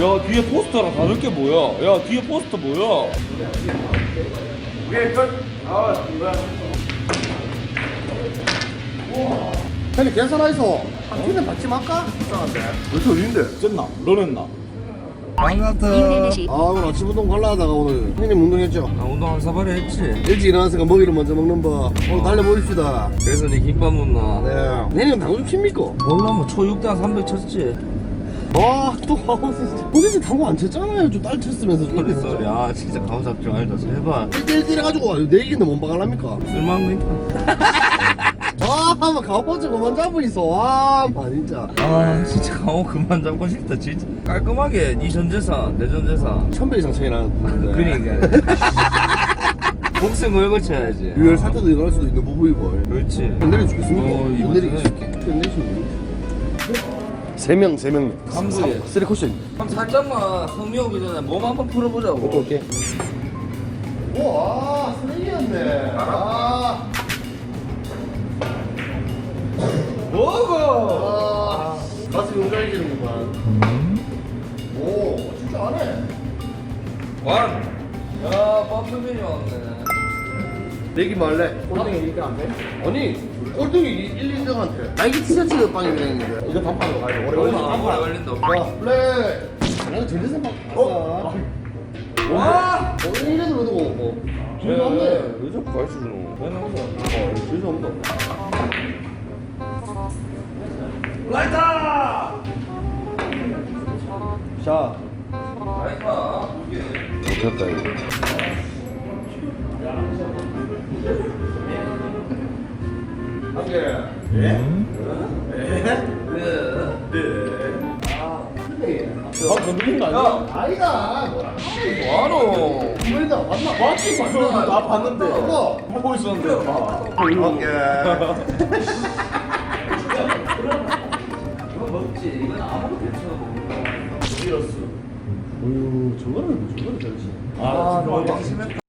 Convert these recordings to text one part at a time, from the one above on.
야 뒤에 포스터랑 다를 게 뭐야? 야 뒤에 포스터 뭐야? 형님 계산하이소 한 팀에 받지 말까? 이상한데 벌써 어딘데? 쨌나? 런했나? 반갑다. 아 오늘 아침 운동 갈라 하다가 오늘 형님 운동했죠? 아, 운동 한 사발에 했지. 일찍 일어나서 먹이를 먼저 먹는 법 오늘 달려보십시다 그래서 네 김밥 먹나? 네 형님 당구 좀 칩니까? 몰라 뭐 초육당 300 쳤지. 와또 아우 진짜 본인이 당구 안 쳤잖아요 저딸 쳤으면서 쏘리 그러니까 쏘리 아 진짜 가오 잡지 말자 제발 1대1 해가지고 내 이긴데 뭔 박을랍니까 쓸만한 거아 한번 가오포츠 그만 잡고 있어 와 아, 진짜 아 진짜 가오 그만 잡고 싶다 진짜 깔끔하게 니 전재산 내 전재산 천배 이상 차이 나는데 그니까. 목숨 걸고 쳐야지. 유혈 사태도 일어날 수도 있는 부부이고. 그렇지. 내려 죽겠습니다. 어, 내려 죽겠게. 내려 죽겠게. 3명 3명 강구예요. 쓰리 그럼 살짝만 성미 오기 전에 몸 한번 풀어보자고. 오케이 우와 쓰레기였네 아 뭐고? 아, 가슴 용갈지는구만 음. 오 진짜 안해 완. 야, 펌프맨이 왔네. 내기 말래 아. 꼴등이 이기면 안돼? 아니 꼴등이 1, 2등한테 나이키 티셔츠 빵이 그랬는데 이거 반판으로 가야 돼 오래 오래 걸린다 오래 걸린다. 야 플레이 나는 전재산 막 어? 와. 어 1년으로 두고 뭐왜 전혀 없네 왜 자꾸 가르쳐 주노? 왜 나오자? 어 전혀 없다 라이터. 자 라이터. 두 개. 됐다 이거 아 건드린 거 아니야? 아니다 뭐하노? 우리다 맞나? 맞지 봤어. 나 봤는데. 뭐? 보고 있었는데. 아. 오케이 이거 먹지. 이건 아무것도 괜찮아 먹는 비러스. 어휴 저거는 저거는 잘지 아, 너무 방심했다.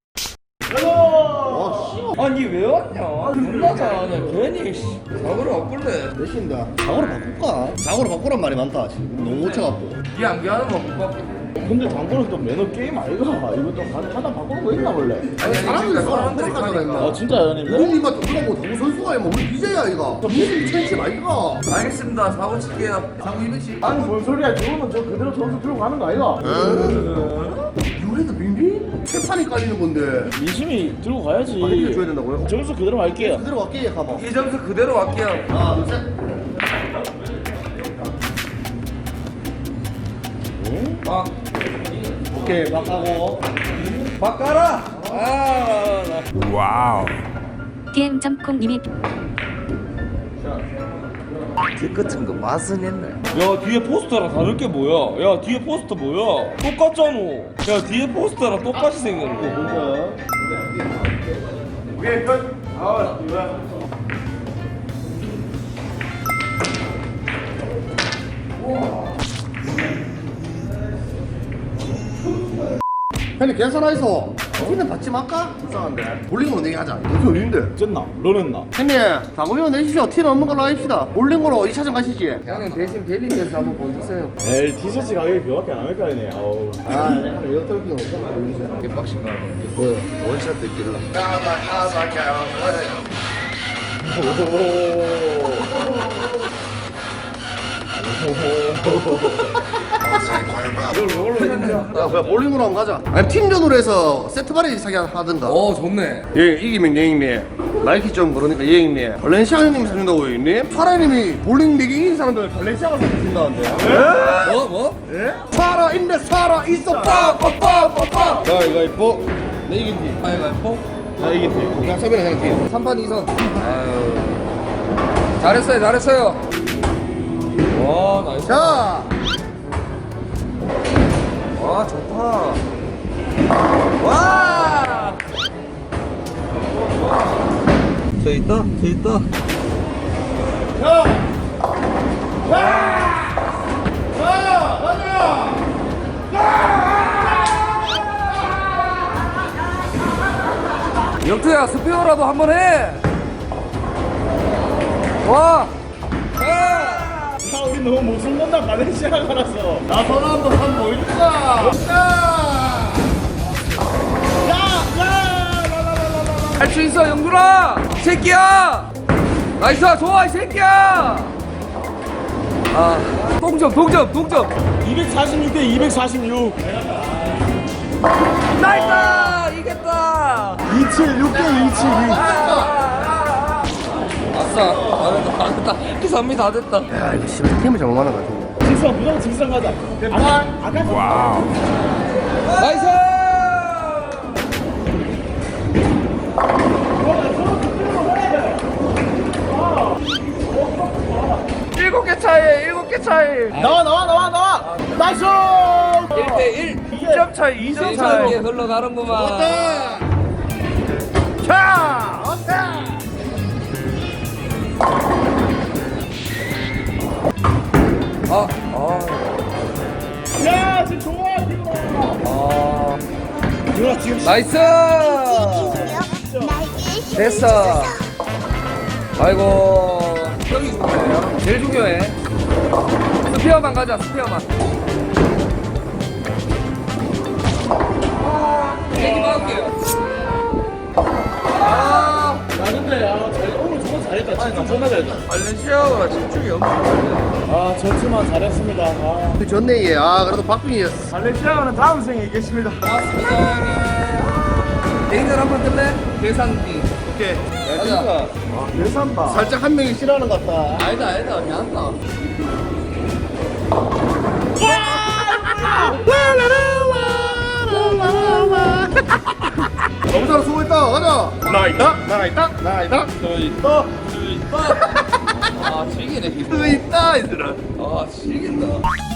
아 아니 왜 왔냐? 잘하네. 괜히 씨. 사고를 엎을래. 내신다 사고로 바꿀까? 사고로 바꾸란 말이 많다 지금 너무 고쳐갖고 이 안기하는 거 못 바꿔. 근데 당구는 또 매너 게임 아이가? 이거 또 한- 하나 바꾸는 거 있나 원래? 아니 사람들이 그러니까 사람들이 하니까. 아 진짜 연인데? 우리 님한테 그러고 당구 선수가 뭐 우리 BJ야 이거 무슨 천지 아이가 알겠습니다. 사고 칠게요. 당구 200씩 아니 뭔 소리야? 그거는 저 그대로 점수 들고 가는 거 아이가? 유래도 세판이 깔리는 건데 민심이 들고 가야지. 아 이거 줘야 된다고요? 점수 그대로 갈게요. 그대로 갈게 가봐 이 점수 그대로 갈게요. 하나 둘셋 막 오케이 바꿔고 바꿔라. 아, 게임 점콩님이 그 끝은 거 맛은 있네. 야 뒤에 포스터랑 다를 게 뭐야? 야 뒤에 포스터 뭐야? 똑같잖아. 야 뒤에 포스터랑 똑같이 생겼네. 뭔가 위에 편. 아 이거야. 형님 계산하이소 팀에 받지 말까? 불쌍한데 볼링으로 내기하자 여기 어딘데? 쨌나? 런했나? 형님 당구비만 내주시오 티는 없는 걸로 합시다 볼링으로 2차전 가시지 형님 대신 벨리에서 한번 보여주세요. 에이 티셔츠 가격이 그거밖에 안 할거 아니네. 아우. 아 이거 털기 없어 개빡신 거 뭐야 원샷 됐길래 이걸 이걸로 했냐? 아 뭐야 볼링으로 한번 가자 아니 팀전으로 해서 세트바리 사기 하든가 어 좋네. 예 이기면 예행님 나이키 좀 그러니까 예행님 발렌시아가 형님이 사준다고 형님 파라님이 볼링 내기 이긴 사람들 발렌시아가 사준다는데 뭐 뭐? 살아 있네 살아 있어 빠빠빠빠빠 자 이거 이뻐 내 이긴 팀 가위바위보. 나 이긴 팀 그냥 서빈아 그냥 팀 3판 2선. 아유. 잘했어요, 잘했어요. 와, 나이스. 자 와, 좋다. 와! 저 있다, 저 있다. 영투야, 스피어라도 한번 해! 와! 아 우리 너무 못 숨는다 말레이시아가라서. 나서는 한번 한 보여주자. 할 수 있어 영준아! 새끼야! 나이스 좋아 이 새끼야! 아 동점 동점 동점. 246 대 246 나이스! 이겼다! 276 대 276 아, 아, 아, 아싸. 다 됐다. 다 됐다 기사미 다 됐다. 야 이거 씨발 팀을 잘못 만난 것 같은데 직선 무조건 직선 가자. 아까 아까 나이스! 일곱 개 차이 일곱 개 차이. 나와 나와 나와 나와. 나이스! 1대1 2점 차이 2점 차이. 흘러가는구만. 자 어때 아, 아, 야 지금 좋아 지금 아. 누나 지금 나이스! 됐어. 아이고. 제일 중요해. 스피어만 가자 스피어만 진짜 잘했다 발렌시아가 집중이 엄청 아 전투만 잘했습니다. 아. 그 좋네 얘 아 그래도 박빙이었어 발렌시아가는 다음 생에 있겠습니다. 고맙습니다. 개인전 한번 뜰래? 계산기. 오케이. 가자. 계산봐 살짝 한 명이 싫어하는 것 같다. 아니다 아니다. 미안하다. 너무 수고했다. 가자. 나 있다? 나 있다? 나 있다 또아 즐기네 너 있다 얘들아. 아 즐긴다